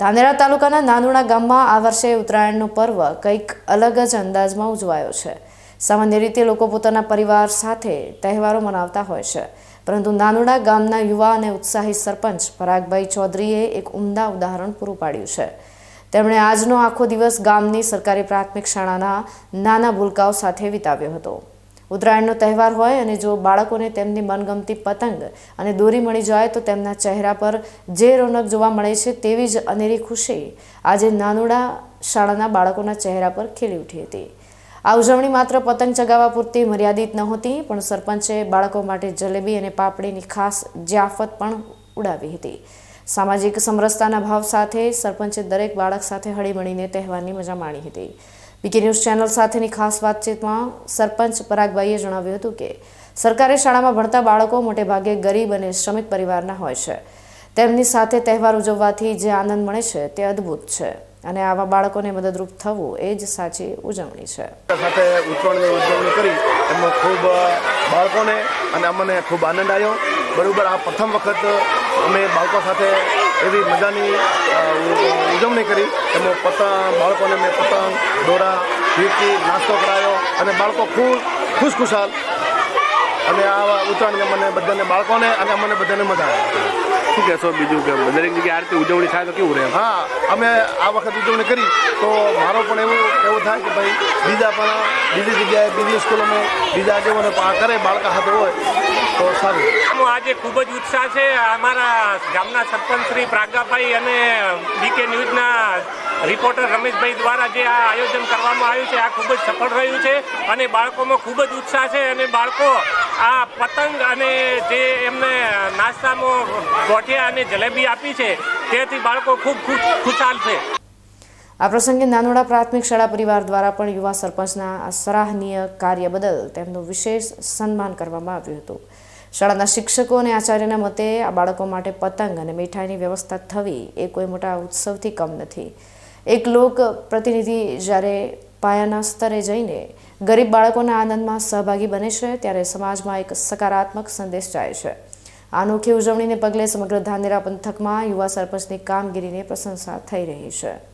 ધાનેરા તાલુકાના નાનુણા ગામમાં આ વર્ષે ઉત્તરાયણનો પર્વ કંઈક અલગ જ અંદાજમાં ઉજવાયો છે. સામાન્ય રીતે લોકો પોતાના પરિવાર સાથે તહેવારો મનાવતા હોય છે. પરંતુ નાનુડા ગામના યુવા અને ઉત્સાહી સરપંચ પરાગભાઈ ચૌધરીએ એક ઉમદા ઉદાહરણ પૂરું પાડ્યું છે. તેમણે આજનો આખો દિવસ ગામની સરકારી પ્રાથમિક શાળાના નાના ભૂલકાઓ સાથે વિતાવ્યો હતો. ઉત્તરાયણનો તહેવાર હોય અને જો બાળકોને તેમની મનગમતી પતંગ અને દોરી મળી જાય તો તેમના ચહેરા પર જે રોનક જોવા મળે છે તેવી જ અનેરી ખુશી. આજે નાનુડા શાળાના બાળકોના ચહેરા પર ખીલી ઉઠી હતી. આ ઉજવણી માત્ર પતંગ ચગાવવા પૂરતી મર્યાદિત નહોતી, પણ સરપંચે બાળકો માટે જલેબી અને પાપડીની ખાસ જ્યાફત પણ ઉડાવી હતી. સામાજિક સમરસતાના ભાવ સાથે સરપંચે દરેક બાળક સાથે હળીમળીને તહેવારની મજા માણી હતી. બીકે ન્યૂઝ ચેનલ સાથેની ખાસ વાતચીતમાં સરપંચ પરાગભાઈએ જણાવ્યું હતું કે, સરકારી શાળામાં ભણતા બાળકો મોટે ભાગે ગરીબ અને શ્રમિક પરિવારના હોય છે. તેમની સાથે તહેવાર ઉજવવાથી જે આનંદ મળે છે તે અદ્ભુત છે અને આવા બાળકોને મદદરૂપ થવું એ જ સાચી ઉજવણી છે. સાથે ઉત્તરાયણની ઉજવણી કરી એમાં ખૂબ બાળકોને અને અમને ખૂબ આનંદ આવ્યો. બરાબર, આ પ્રથમ વખત અમે બાળકો સાથે એવી મજાની ઉજવણી કરી. એમાં પતંગ બાળકોને મેં પતંગ દોરા ફીરકી નાસ્તો કરાયો અને બાળકો ખૂબ ખુશખુશાલ. અને આવા ઉત્તરાયણને મને બધાને બાળકોને અને અમને બધાને મજા આવે. શું કહેશો બીજું કે દરેક જગ્યાએ આ રીતે ઉજવણી થાય તો કેવું રહે? હા અમે આ વખત ઉજવણી કરી. તો મારો પણ એવું એવું થાય કે ભાઈ બીજા પણ બીજી જગ્યાએ બીજી સ્કૂલોમાં બીજા આગેવાનો પણ આ કરે બાળકા સાથે હોય. તો સારું. આજે ખૂબ જ ઉત્સાહ છે. અમારા ગામના સરપંચ શ્રી પ્રાગાભાઈ અને બીકે ન્યૂઝના રિપોર્ટર રમેશભાઈ દ્વારા જે આ આયોજન કરવામાં આવ્યું છે આ ખૂબ જ સફળ રહ્યું છે અને બાળકોમાં ખૂબ જ ઉત્સાહ છે અને બાળકો આ પતંગ અને જે એમને નાસ્તામાં ગોઠિયા અને જલેબી આપી છે તેથી બાળકો ખૂબ ખુશ ખુશાલ છે. આ પ્રસંગે નાનોડા પ્રાથમિક શાળા પરિવાર દ્વારા પણ યુવા સરપંચના સરાહનીય કાર્ય બદલ તેમનું વિશેષ સન્માન કરવામાં આવ્યું હતું. શાળાના શિક્ષકો અને આચાર્યના મતે આ બાળકો માટે પતંગ અને મીઠાઈની વ્યવસ્થા થવી એ કોઈ મોટા ઉત્સવથી કમ નથી. એક લોક પ્રતિનિધિ જ્યારે પાયાના સ્તરે જઈને ગરીબ બાળકોના આનંદમાં સહભાગી બને છે, ત્યારે સમાજમાં એક સકારાત્મક સંદેશ જાય છે. આનોખી ઉજવણીને પગલે સમગ્ર ધાનેરા પંથકમાં યુવા સરપંચની કામગીરીને પ્રશંસા થઈ રહી છે.